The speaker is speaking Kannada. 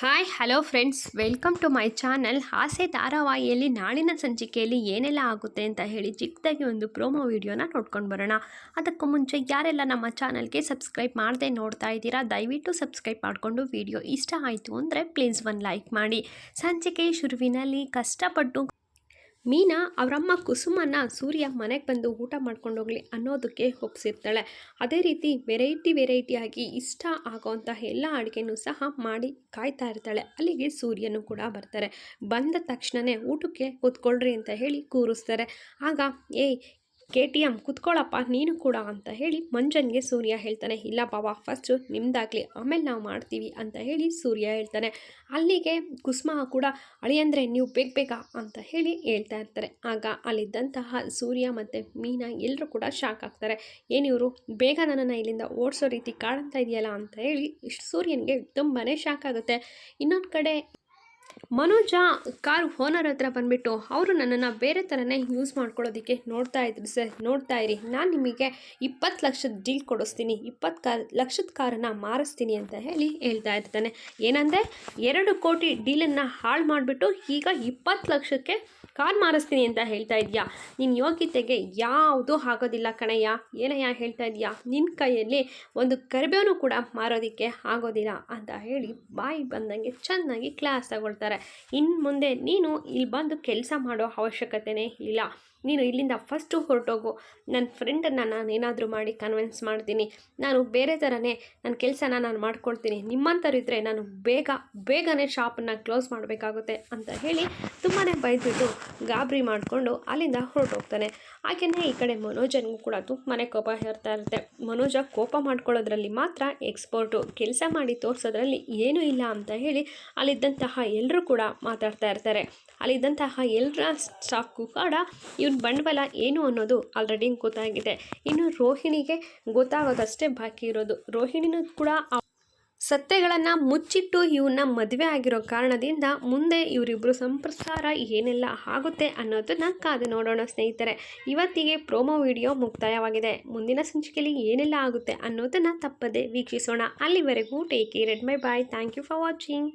Hi hello friends welcome to my channel Aase ಧಾರಾವಾಹಿಯಲ್ಲಿ ನಾಳಿನ ಸಂಚಿಕೆಯಲ್ಲಿ ಏನೆಲ್ಲ ಆಗುತ್ತೆ ಅಂತ ಹೇಳಿ ಚಿಕ್ಕದಾಗಿ ಒಂದು ಪ್ರೋಮೋ ವಿಡಿಯೋನ ನೋಡ್ಕೊಂಡು ಬರೋಣ. ಅದಕ್ಕೂ ಮುಂಚೆ ಯಾರೆಲ್ಲ ನಮ್ಮ ಚಾನಲ್ಗೆ ಸಬ್ಸ್ಕ್ರೈಬ್ ಮಾಡದೆ ನೋಡ್ತಾ ಇದ್ದೀರಾ, ದಯವಿಟ್ಟು ಸಬ್ಸ್ಕ್ರೈಬ್ ಮಾಡಿಕೊಂಡು ವಿಡಿಯೋ ಇಷ್ಟ ಆಯಿತು ಅಂದರೆ ಪ್ಲೀಸ್ ಒಂದು ಲೈಕ್ ಮಾಡಿ. ಸಂಚಿಕೆ ಶುರುವಿನಲ್ಲಿ ಕಷ್ಟಪಟ್ಟು ಮೀನಾ ಅವರಮ್ಮ ಕುಸುಮನ ಸೂರ್ಯ ಮನೆಗೆ ಬಂದು ಊಟ ಮಾಡ್ಕೊಂಡು ಹೋಗ್ಲಿ ಅನ್ನೋದಕ್ಕೆ ಒಪ್ಸಿರ್ತಾಳೆ. ಅದೇ ರೀತಿ ವೆರೈಟಿ ವೆರೈಟಿಯಾಗಿ ಇಷ್ಟ ಆಗೋವಂಥ ಎಲ್ಲ ಅಡುಗೆನೂ ಸಹ ಮಾಡಿ ಕಾಯ್ತಾ ಇರ್ತಾಳೆ. ಅಲ್ಲಿಗೆ ಸೂರ್ಯನು ಕೂಡ ಬರ್ತಾರೆ. ಬಂದ ತಕ್ಷಣವೇ ಊಟಕ್ಕೆ ಕೂತ್ಕೊಳ್ರಿ ಅಂತ ಹೇಳಿ ಕೂರಿಸ್ತಾರೆ. ಆಗ, ಏಯ್ ಕೆ ಟಿ ಎಂ ಕುತ್ಕೊಳ್ಳಪ್ಪ ನೀನು ಕೂಡ ಅಂತ ಹೇಳಿ ಮಂಜನ್ಗೆ ಸೂರ್ಯ ಹೇಳ್ತಾನೆ, ಇಲ್ಲ ಬಾಬಾ ಫಸ್ಟು ನಿಮ್ದಾಗಲಿ, ಆಮೇಲೆ ನಾವು ಮಾಡ್ತೀವಿ ಅಂತ ಹೇಳಿ ಸೂರ್ಯ ಹೇಳ್ತಾನೆ. ಅಲ್ಲಿಗೆ ಕುಸುಮ ಕೂಡ, ಅಳಿಯಂದ್ರೆ ನೀವು ಬೇಗ ಬೇಗ ಅಂತ ಹೇಳಿ ಹೇಳ್ತಾ ಇರ್ತಾರೆ. ಆಗ ಅಲ್ಲಿದ್ದಂತಹ ಸೂರ್ಯ ಮತ್ತು ಮೀನಾ ಎಲ್ಲರೂ ಕೂಡ ಶಾಕ್ ಆಗ್ತಾರೆ. ಏನಿವರು ಬೇಗ ನನ್ನನ್ನು ಇಲ್ಲಿಂದ ಓಡಿಸೋ ರೀತಿ ಕಾಣ್ತಾ ಇದೆಯಲ್ಲ ಅಂತ ಹೇಳಿ, ಸೂರ್ಯನಿಗೆ ತುಂಬಾ ಶಾಕ್ ಆಗುತ್ತೆ. ಇನ್ನೊಂದು ಕಡೆ ಮನೋಜ ಕಾರ್ ಓನರ್ ಹತ್ರ ಬಂದುಬಿಟ್ಟು, ಅವರು ನನ್ನನ್ನು ಬೇರೆ ಥರನೇ ಯೂಸ್ ಮಾಡ್ಕೊಳ್ಳೋದಕ್ಕೆ ನೋಡ್ತಾ ಇದ್ರು ಸರ್, ನೋಡ್ತಾ ಇರಿ. ನಾನು ನಿಮಗೆ ಇಪ್ಪತ್ತು ಲಕ್ಷದ ಡೀಲ್ ಕೊಡಿಸ್ತೀನಿ. ಇಪ್ಪತ್ತು ಕಾರ್ ಲಕ್ಷದ ಕಾರನ್ನು ಮಾರಿಸ್ತೀನಿ ಅಂತ ಹೇಳಿ ಹೇಳ್ತಾ ಇರ್ತಾನೆ. ಏನಂದರೆ, ಎರಡು ಕೋಟಿ ಡೀಲನ್ನು ಹಾಳು ಮಾಡಿಬಿಟ್ಟು ಈಗ ಇಪ್ಪತ್ತು ಲಕ್ಷಕ್ಕೆ ಕಾರ್ ಮಾರಿಸ್ತೀನಿ ಅಂತ ಹೇಳ್ತಾ ಇದೆಯಾ? ನಿನ್ನ ಯೋಗ್ಯತೆಗೆ ಯಾವುದೂ ಆಗೋದಿಲ್ಲ ಕಣಯ್ಯ. ಏನಯ್ಯ ಹೇಳ್ತಾ ಇದೆಯಾ? ನಿನ್ನ ಕೈಯಲ್ಲಿ ಒಂದು ಕರಿಬೇವನು ಕೂಡ ಮಾರೋದಕ್ಕೆ ಆಗೋದಿಲ್ಲ ಅಂತ ಹೇಳಿ ಬಾಯಿ ಬಂದಂಗೆ ಚೆನ್ನಾಗಿ ಕ್ಲಾಸ್ ತಗೊಳ್ತಾರೆ. ಇನ್ನು ಮುಂದೆ ನೀನು ಇಲ್ಲಿ ಬಂದು ಕೆಲಸ ಮಾಡೋ ಅವಶ್ಯಕತೆಯೇ ಇಲ್ಲ. ನೀನು ಇಲ್ಲಿಂದ ಫಸ್ಟು ಹೊರಟೋಗು. ನನ್ನ ಫ್ರೆಂಡನ್ನು ನಾನು ಏನಾದರೂ ಮಾಡಿ ಕನ್ವಿನ್ಸ್ ಮಾಡ್ತೀನಿ. ನಾನು ಬೇರೆ ಥರನೇ ನನ್ನ ಕೆಲಸನ ನಾನು ಮಾಡ್ಕೊಳ್ತೀನಿ. ನಿಮ್ಮಂಥರಿದ್ದರೆ ನಾನು ಬೇಗ, ಬೇಗನೆ ಶಾಪನ್ನು ಕ್ಲೋಸ್ ಮಾಡಬೇಕಾಗುತ್ತೆ ಅಂತ ಹೇಳಿ ತುಂಬಾ ಬೈದ್ಬಿಟ್ಟು ಗಾಬರಿ ಮಾಡಿಕೊಂಡು ಅಲ್ಲಿಂದ ಹೊರಟೋಗ್ತಾನೆ. ಹಾಗೆಯೇ ಈ ಕಡೆ ಮನೋಜನಿಗೂ ಕೂಡ ತುಂಬಾ ಕೋಪ ಇರ್ತಾ ಇರುತ್ತೆ. ಮನೋಜ ಕೋಪ ಮಾಡ್ಕೊಳ್ಳೋದ್ರಲ್ಲಿ ಮಾತ್ರ ಎಕ್ಸ್ಪರ್ಟು. ಕೆಲಸ ಮಾಡಿ ತೋರಿಸೋದ್ರಲ್ಲಿ ಏನೂ ಇಲ್ಲ ಅಂತ ಹೇಳಿ ಅಲ್ಲಿದ್ದಂತಹ ಎಲ್ಲರೂ ಕೂಡ ಮಾತಾಡ್ತಾ ಇರ್ತಾರೆ. ಅಲ್ಲಿದ್ದಂತಹ ಎಲ್ಲರ ಸ್ಟಾಫ್ಗೂ ಕೂಡ ಇವ್ನ ಬಂಡವಾಳ ಏನು ಅನ್ನೋದು ಆಲ್ರೆಡಿ ಗೊತ್ತಾಗಿದೆ. ಇನ್ನು ರೋಹಿಣಿಗೆ ಗೊತ್ತಾಗೋದಷ್ಟೇ ಬಾಕಿ ಇರೋದು. ರೋಹಿಣಿನೂ ಕೂಡ ಸತ್ಯಗಳನ್ನು ಮುಚ್ಚಿಟ್ಟು ಇವನ್ನ ಮದುವೆ ಆಗಿರೋ ಕಾರಣದಿಂದ ಮುಂದೆ ಇವರಿಬ್ಬರು ಸಂಪ್ರಸಾರ ಏನೆಲ್ಲ ಆಗುತ್ತೆ ಅನ್ನೋದನ್ನ ಕಾದು ನೋಡೋಣ ಸ್ನೇಹಿತರೆ. ಇವತ್ತಿಗೆ ಪ್ರೋಮೋ ವಿಡಿಯೋ ಮುಕ್ತಾಯವಾಗಿದೆ. ಮುಂದಿನ ಸಂಚಿಕೆಯಲ್ಲಿ ಏನೆಲ್ಲ ಆಗುತ್ತೆ ಅನ್ನೋದನ್ನು ತಪ್ಪದೆ ವೀಕ್ಷಿಸೋಣ. ಅಲ್ಲಿವರೆಗೂ take care red my bye thank you for watching